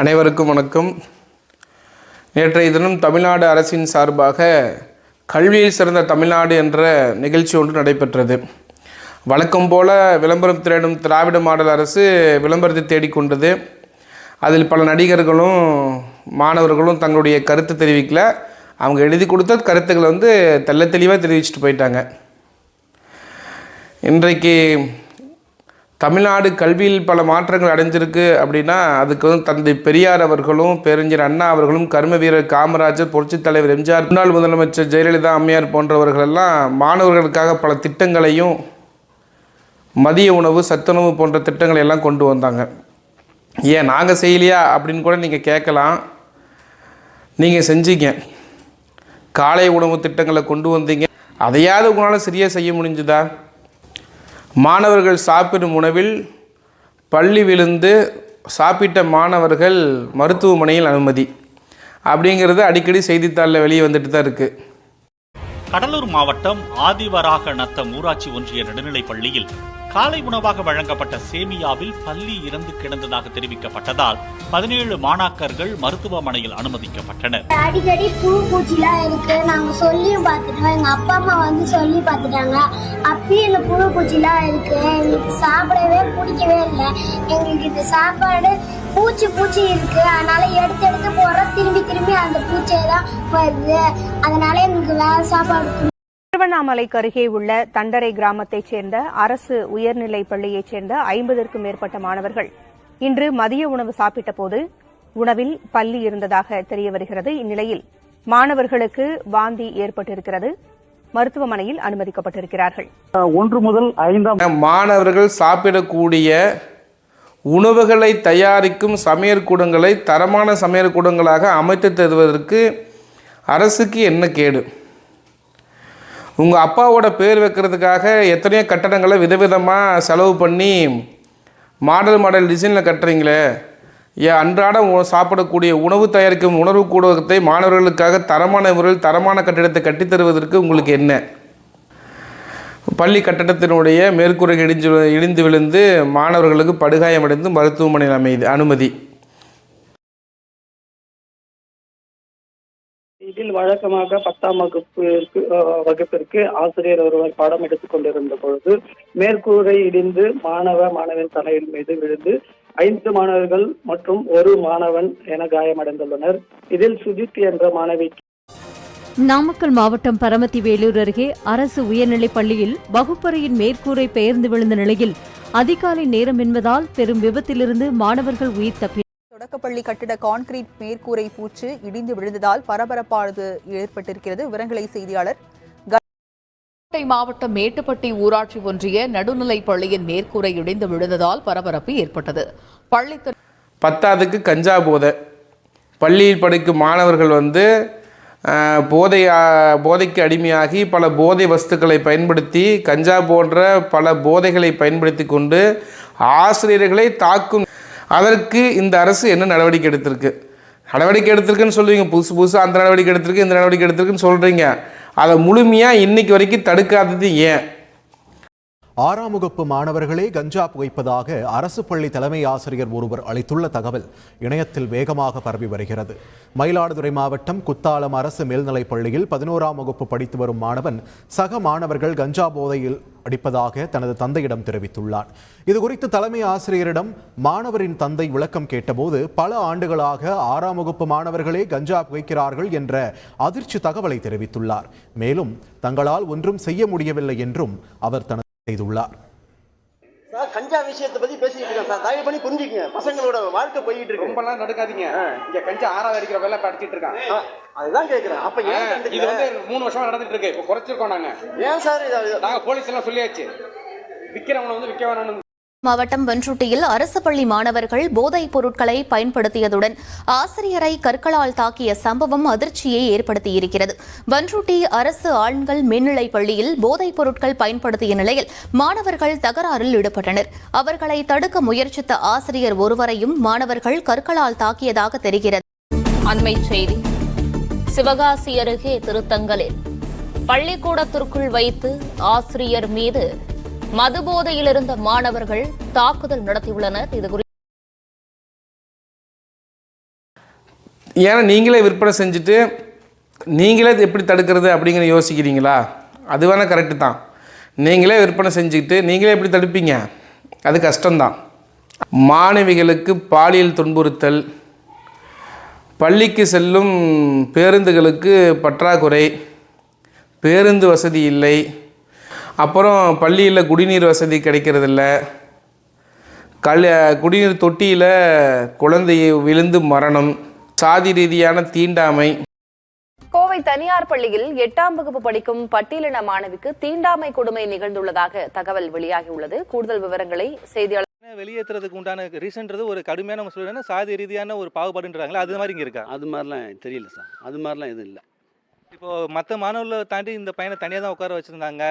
அனைவருக்கும் வணக்கம். நேற்றைய தினம் தமிழ்நாடு அரசின் சார்பாக கல்வியில் சிறந்த தமிழ்நாடு என்ற நிகழ்ச்சி ஒன்று நடைபெற்றது. வழக்கம் போல விளம்பரம் தேடும் திராவிட மாடல் அரசு விளம்பரத்தை தேடிக்கொண்டது. அதில் பல நடிகர்களும் மாணவர்களும் தங்களுடைய கருத்து தெரிவிக்கல. அவங்க எழுதி கொடுத்த கருத்துக்களை வந்து தெள்ள தெளிவாக தெரிவிச்சுட்டு போயிட்டாங்க. இன்றைக்கு தமிழ்நாடு கல்வியில் பல மாற்றங்கள் அடைஞ்சிருக்கு அப்படின்னா அதுக்கு வந்து தந்தை பெரியார் அவர்களும் பேரறிஞர் அண்ணா அவர்களும் கர்ம வீரர் காமராஜர் புரட்சித் தலைவர் எம்ஜிஆர் முன்னாள் முதலமைச்சர் ஜெயலலிதா அம்மையார் போன்றவர்கள் எல்லாம் மாணவர்களுக்காக பல திட்டங்களையும் மதிய உணவு சத்துணவு போன்ற திட்டங்களை எல்லாம் கொண்டு வந்தாங்க. ஏன் நாங்கள் செய்யலையா அப்படின்னு கூட நீங்கள் கேட்கலாம். நீங்கள் செஞ்சீங்க. காலை உணவு திட்டங்களை கொண்டு வந்தீங்க. அதையாவது உங்களால் சரியாக செய்ய முடிஞ்சுதா? மாணவர்கள் சாப்பிடும் உணவில் பள்ளி விழுந்து சாப்பிட்ட மாணவர்கள் மருத்துவமனையில் அனுமதி. அப்படிங்கிறது அடிக்கடி செய்தித்தாளில் வெளியே வந்துட்டு தான் இருக்குது கடலூர் மாவட்டம் ஆதிவராக நத்தம் ஊராட்சி ஒன்றிய நடுநிலைப் பள்ளியில் காலை உணவாக வழங்கப்பட்ட சேமியாவில் பள்ளி இறந்து கிடந்ததாக தெரிவிக்கப்பட்டதால் பதினேழு மாணாக்கர்கள் மருத்துவமனையில் அனுமதிக்கப்பட்டனர். அடிக்கடி புழு பூச்சிலாம் இருக்கு. நாங்க சொல்லியும் பார்த்துட்டோம். எங்க அப்பா அம்மா வந்து சொல்லி பார்த்துட்டாங்க. அப்பயும் இந்த புழு பூச்சிலாம் இருக்கு. எங்களுக்கு சாப்பிடவே பிடிக்கவே இல்லை. எங்களுக்கு இந்த சாப்பாடு பூச்சி பூச்சி இருக்கு. அதனால எடுத்து எடுத்து போற திரும்பி திரும்பி அந்த பூச்சியை தான் வருது. அதனால எங்களுக்கு வேற சாப்பாடு திருவண்ணாமலைக்கு அருகே உள்ள தண்டரை கிராமத்தைச் சேர்ந்த அரசு உயர்நிலைப் பள்ளியைச் சேர்ந்த ஐம்பதற்கும் மேற்பட்ட மாணவர்கள் இன்று மதிய உணவு சாப்பிட்ட போது உணவில் பள்ளி இருந்ததாக தெரிய வருகிறது. இந்நிலையில் மாணவர்களுக்கு வாந்தி ஏற்பட்டிருக்கிறது. மருத்துவமனையில் அனுமதிக்கப்பட்டிருக்கிறார்கள். ஒன்று முதல் ஐந்தாம் மாணவர்கள் சாப்பிடக்கூடிய உணவுகளை தயாரிக்கும் சமையற்கூடங்களை தரமான சமையற்கூடங்களாக அமைத்து தருவதற்கு அரசுக்கு என்ன கேடு? உங்கள் அப்பாவோட பேர் வைக்கிறதுக்காக எத்தனையோ கட்டடங்களை விதவிதமாக செலவு பண்ணி மாடல் மாடல் டிசைனில் கட்டுறீங்களே. ஏன் அன்றாடம் சாப்பிடக்கூடிய உணவு தயாரிக்கும் உணவு கூடத்தை மாணவர்களுக்காக தரமான முறையில் தரமான கட்டிடத்தை கட்டித்தருவதற்கு உங்களுக்கு என்ன? பள்ளி கட்டடத்தினுடைய மேற்கூரை இடிஞ்சு இடிந்து விழுந்து மாணவர்களுக்கு படுகாயமடைந்து மருத்துவமனையில் அமைதி அனுமதி. பள்ளியில் வழக்கமாக பத்தாம் வகுப்பிற்கு வகுப்பிற்கு ஆசிரியர் ஒருவர் பாடம் எடுத்துக் கொண்டிருந்த பொழுது மேற்கூரை இடிந்து மாணவ மாணவன் தலையின் மீது விழுந்து ஐந்து மாணவர்கள் மற்றும் ஒரு மாணவன் என காயமடைந்துள்ளனர். இதில் சுஜித் என்ற மாணவிக்கு நாமக்கல் மாவட்டம் பரமத்தி வேலூர் அருகே அரசு உயர்நிலைப் பள்ளியில் வகுப்பறையின் மேற்கூரை பெயர்ந்து விழுந்த நிலையில் அதிகாலை நேரம் என்பதால் பெரும் விபத்திலிருந்து மாணவர்கள் உயிர் தப்பி தொடக்கப்பள்ளி கட்டிட கான்கிரீட் மேற்கூரை பூச்சு இடிந்து விழுந்ததால் பரபரப்பானது ஏற்பட்டிருக்கிறது. விவரங்களை செய்தியாளர் கோட்டை மாவட்டம் மேட்டுப்பட்டி ஊராட்சி ஒன்றிய நடுநிலைப் பள்ளியின் மேற்கூரை இடிந்து விழுந்ததால் பரபரப்பு ஏற்பட்டது. பள்ளி பத்தாவதுக்கு கஞ்சா போதை. பள்ளியில் படிக்கும் மாணவர்கள் வந்து ஆஹ், போதை போதைக்கு அடிமையாகி பல போதை வஸ்துக்களை பயன்படுத்தி கஞ்சா போன்ற பல போதைகளை பயன்படுத்தி கொண்டு ஆசிரியர்களை தாக்கும் அதற்கு இந்த அரசு என்ன நடவடிக்கை எடுத்திருக்கு? நடவடிக்கை எடுத்திருக்குன்னு சொல்லுவீங்க புதுசு புதுசாக அந்த நடவடிக்கை எடுத்திருக்கு இந்த நடவடிக்கை எடுத்திருக்குன்னு சொல்கிறீங்க அதை முழுமையாக இன்னைக்கு வரைக்கும் தடுக்காதது ஏன்? ஆறாம் வகுப்பு மாணவர்களே கஞ்சா புகைப்பதாக அரசு பள்ளி தலைமை ஆசிரியர் ஒருவர் அளித்துள்ள தகவல் இணையத்தில் வேகமாக பரவி வருகிறது. மயிலாடுதுறை மாவட்டம் குத்தாலம் அரசு மேல்நிலைப் பள்ளியில் பதினோராம் வகுப்பு படித்து வரும் மாணவன் சக மாணவர்கள் கஞ்சா போதையில் அடிப்பதாக தனது தந்தையிடம் தெரிவித்துள்ளார். இதுகுறித்து தலைமை ஆசிரியரிடம் மாணவரின் தந்தை விளக்கம் கேட்டபோது பல ஆண்டுகளாக ஆறாம் வகுப்பு மாணவர்களே கஞ்சா புகைக்கிறார்கள் என்ற அதிர்ச்சி தகவலை தெரிவித்துள்ளார். மேலும் தங்களால் ஒன்றும் செய்ய முடியவில்லை என்றும் அவர் தனது செய்துள்ளார். சார் கஞ்சா விஷயத்தை பத்தி பேசிட்டு இருக்கேன் சார். தயவு பண்ணி புரிஞ்சுக்கங்க. பசங்களோட வாழ்க்கை போயிட்டு இருக்கு. ரொம்பலாம் நடக்காதீங்க. இங்க கஞ்சா ஆறாவது அடிக்கிற வேலை படிச்சிட்டு இருக்கான் அதுதான் கேக்குறேன். அப்ப ஏன் இது? வந்து மூணு வருஷமா நடந்துட்டு இருக்கு. இப்போ குறைச்சிருக்கோம் நாங்க. ஏன் சார் இதை நாங்க போலீஸ் எல்லாம் சொல்லியாச்சு. விக்கிறவனை வந்து விற்க வேணாம்னு மாவட்டம் பன்ருட்டியில் அரசு பள்ளி மாணவர்கள் போதைப் பொருட்களை பயன்படுத்தியதுடன் ஆசிரியரை கற்களால் தாக்கிய சம்பவம் அதிர்ச்சியை ஏற்படுத்தியிருக்கிறது. பன்ருட்டி அரசு ஆண்கள் மேல்நிலைப் பள்ளியில் போதைப் பொருட்கள் பயன்படுத்திய நிலையில் மாணவர்கள் தகராறில் ஈடுபட்டனர். அவர்களை தடுக்க முயற்சித்த ஆசிரியர் ஒருவரையும் மாணவர்கள் கற்களால் தாக்கியதாக தெரிகிறது. அண்மை செய்தி. சிவகாசி அருகே திருத்தங்களில் பள்ளிக்கூடத்திற்குள் வைத்து ஆசிரியர் மீது மதுபோதையில் இருந்த மாணவர்கள் தாக்குதல் நடத்தியுள்ளனர். இது குறித்து ஏன்னா நீங்களே விற்பனை செஞ்சுட்டு நீங்களே எப்படி தடுக்கிறது அப்படிங்கிற யோசிக்கிறீங்களா? அது வேணால் கரெக்டு தான். நீங்களே விற்பனை செஞ்சுக்கிட்டு நீங்களே எப்படி தடுப்பீங்க? அது கஷ்டம்தான். மாணவிகளுக்கு பாலியல் துன்புறுத்தல் பள்ளிக்கு செல்லும் பேருந்துகளுக்கு பற்றாக்குறை பேருந்து வசதி இல்லை அப்புறம் பள்ளியில் குடிநீர் வசதி கிடைக்கிறதில்ல. கல் குடிநீர் தொட்டியில் குழந்தை விழுந்து மரணம் சாதி ரீதியான தீண்டாமை. கோவை தனியார் பள்ளியில் எட்டாம் வகுப்பு படிக்கும் பட்டியலின மாணவிக்கு தீண்டாமை கொடுமை நிகழ்ந்துள்ளதாக தகவல் வெளியாகியுள்ளது. கூடுதல் விவரங்களை செய்தியாளர் வெளியேற்றுறதுக்கு உண்டான ரீசன்றது ஒரு கடுமையான நம்ம சொல்லுவேன்னா சாதி ரீதியான ஒரு பாகுபாடுன்றாங்களா அது மாதிரி இங்கே இருக்கா? அது மாதிரிலாம் தெரியல சார். அது மாதிரிலாம் எதுவும் இல்லை. இப்போ மற்ற மாணவர்களை தாண்டி இந்த பையனை தனியாக தான் உட்கார வச்சிருந்தாங்க.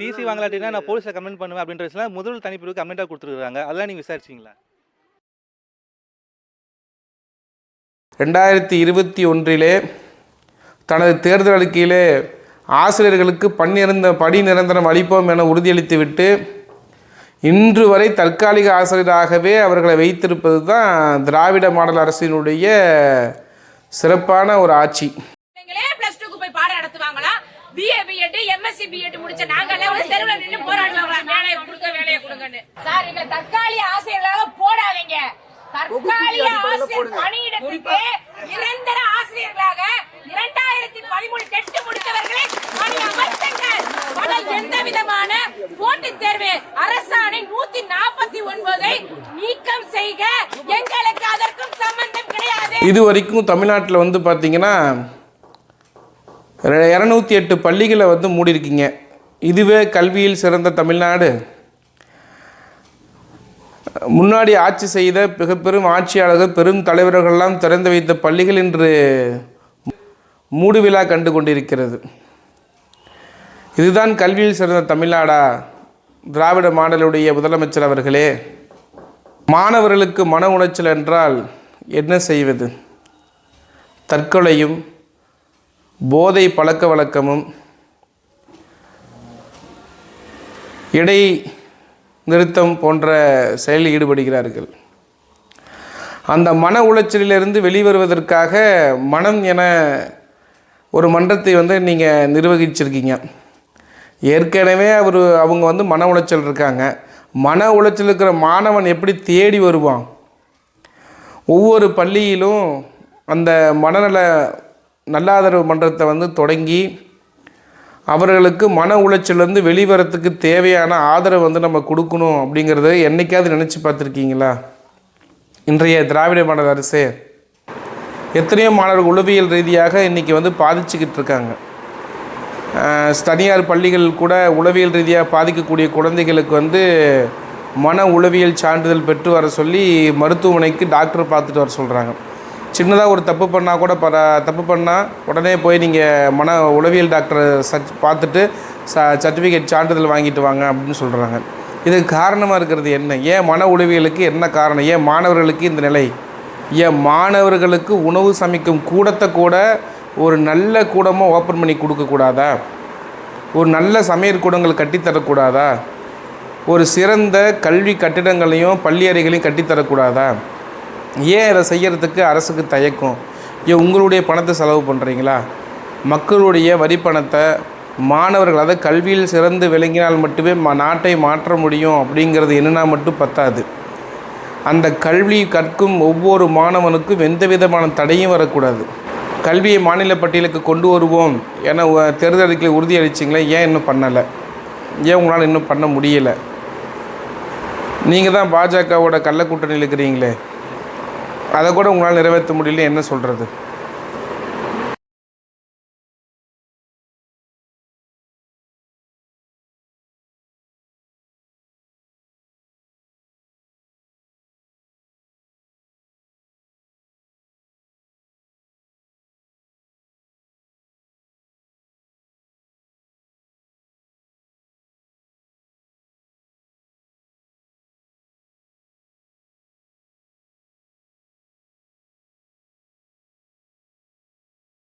டிசி வாங்கலாட்டினா நான் போலீஸை கம்ப்ளைண்ட் பண்ணுவேன் அப்படின்ற விஷயம் முதல் தனிப்பிரிவு கம்ப்ளைண்ட்டாக கொடுத்துருக்காங்க அதெல்லாம் நீங்கள் விசாரிச்சிங்களா? ரெண்டாயிரத்தி இருபத்தி ஒன்றிலே தனது தேர்தல் அறிக்கையிலே ஆசிரியர்களுக்கு பன்னிறந்த படி நிரந்தரம் அளிப்போம் என உறுதியளித்துவிட்டு இன்று வரை தற்காலிக ஆசிரியராகவே அவர்களை வைத்திருப்பது தான் திராவிட மாடல் அரசினுடைய சிறப்பான ஒரு ஆட்சி பிளஸ் டூக்கு போய் பாடம் நடத்துவாங்களா பிஏ பிஎட் எம்எஸ்சி பிஎட் முடிச்ச நாங்களே ஒரு தெருவுல நின்னு போராடுவாங்களா வேலையை கொடுங்க வேலையை கொடுங்கன்னு. சார் எங்களை தற்காலிக ஆசிரியர்களாக போடாதீங்க. தற்காலிக ஆசிரியர் பணியிடத்துக்கு நிரந்தர ஆசிரியர்களாக இரண்டாயிரத்தி பதிமூணு டெஸ்ட் முடித்தவர்களை பணி அமர்த்துங்கள் ஆனால் எந்த விதமான போட்டித் தேர்வு அரசாணை நூத்தி நாற்பத்தி ஒன்பதை நீக்கம் செய்க. எங்களுக்கு அதற்கும் சம்பந்தம் கிடையாது. இது வரைக்கும் தமிழ்நாட்டில் வந்து பார்த்திங்கன்னா இரநூத்தி எட்டு பள்ளிகளை வந்து மூடியிருக்கீங்க. இதுவே கல்வியில் சிறந்த தமிழ்நாடு. முன்னாடி ஆட்சி செய்த மிக பெரும் ஆட்சியாளர்கள் பெரும் தலைவர்கள்லாம் திறந்து வைத்த பள்ளிகள் இன்று மூடு விழா கண்டு கொண்டிருக்கிறது. இதுதான் கல்வியில் சிறந்த தமிழ்நாடா? திராவிட மாடலுடைய முதலமைச்சர் அவர்களே மாணவர்களுக்கு மன உளைச்சல் என்றால் என்ன செய்வது? தற்கொலையும் போதை பழக்க வழக்கமும் இடை நிறுத்தம் போன்ற செயலில் ஈடுபடுகிறார்கள். அந்த மன உளைச்சலிலிருந்து வெளிவருவதற்காக மனம் என ஒரு மன்றத்தை வந்து நீங்கள் நிர்வகிச்சிருக்கீங்க. ஏற்கனவே அவர் அவங்க வந்து மன உளைச்சல் இருக்காங்க. மன உளைச்சல் இருக்கிற மாணவன் எப்படி தேடி வருவான்? ஒவ்வொரு பள்ளியிலும் அந்த மனநல நல்லாதரவு மன்றத்தை வந்து தொடங்கி அவர்களுக்கு மன உளைச்சலேருந்து வெளிவரத்துக்கு தேவையான ஆதரவு வந்து நம்ம கொடுக்கணும் அப்படிங்கிறத என்னைக்காவது நினச்சி பார்த்துருக்கீங்களா? இன்றைய திராவிட மாடல் அரசே எத்தனையோ மாணவர்கள் உளவியல் ரீதியாக இன்றைக்கி வந்து பாதிச்சுக்கிட்டு இருக்காங்க. தனியார் பள்ளிகள் கூட உளவியல் ரீதியாக பாதிக்கக்கூடிய குழந்தைகளுக்கு வந்து மன உளவியல் சான்றிதழ் பெற்று வர சொல்லி மருத்துவமனைக்கு டாக்டர் பார்த்துட்டு வர சொல்கிறாங்க சின்னதாக ஒரு தப்பு பண்ணால் கூட பர தப்பு பண்ணால் உடனே போய் நீங்கள் மன உளவியல் டாக்டரை சர்ச் பார்த்துட்டு ச சர்டிஃபிகேட் சான்றிதழ் வாங்கிட்டு வாங்க அப்படின்னு சொல்கிறாங்க இதுக்கு காரணமாக இருக்கிறது என்ன? ஏன் மன உளவியலுக்கு என்ன காரணம்? ஏன் மாணவர்களுக்கு இந்த நிலை? ஏன் மாணவர்களுக்கு உணவு சமைக்கும் கூடத்தை கூட ஒரு நல்ல கூடமாக ஓப்பன் பண்ணி கொடுக்கக்கூடாதா ஒரு நல்ல சமையல் கூடங்கள் கட்டித்தரக்கூடாதா ஒரு சிறந்த கல்வி கட்டிடங்களையும் பள்ளி அறைகளையும் கட்டித்தரக்கூடாதா ஏன் அதை செய்கிறதுக்கு அரசுக்கு தயக்கும்? ஏன் உங்களுடைய பணத்தை செலவு பண்ணுறீங்களா மக்களுடைய வரி பணத்தை மாணவர்கள் அதை கல்வியில் சிறந்து விளங்கினால் மட்டுமே ம நாட்டை மாற்ற முடியும் அப்படிங்கிறது என்னென்னா மட்டும் பத்தாது. அந்த கல்வி கற்கும் ஒவ்வொரு மாணவனுக்கும் எந்த விதமான தடையும் வரக்கூடாது. கல்வியை மாநில பட்டியலுக்கு கொண்டு வருவோம் என தேர்தல் அறிக்கையில் உறுதியளிச்சிங்களே ஏன் இன்னும் பண்ணலை? ஏன் உங்களால் இன்னும் பண்ண முடியலை? நீங்கள் தான் பாஜகவோட கள்ள கூட்டணியில் இருக்கிறீங்களே. அதை கூட உங்களால் நிறைவேற்ற முடியல என்ன சொல்கிறது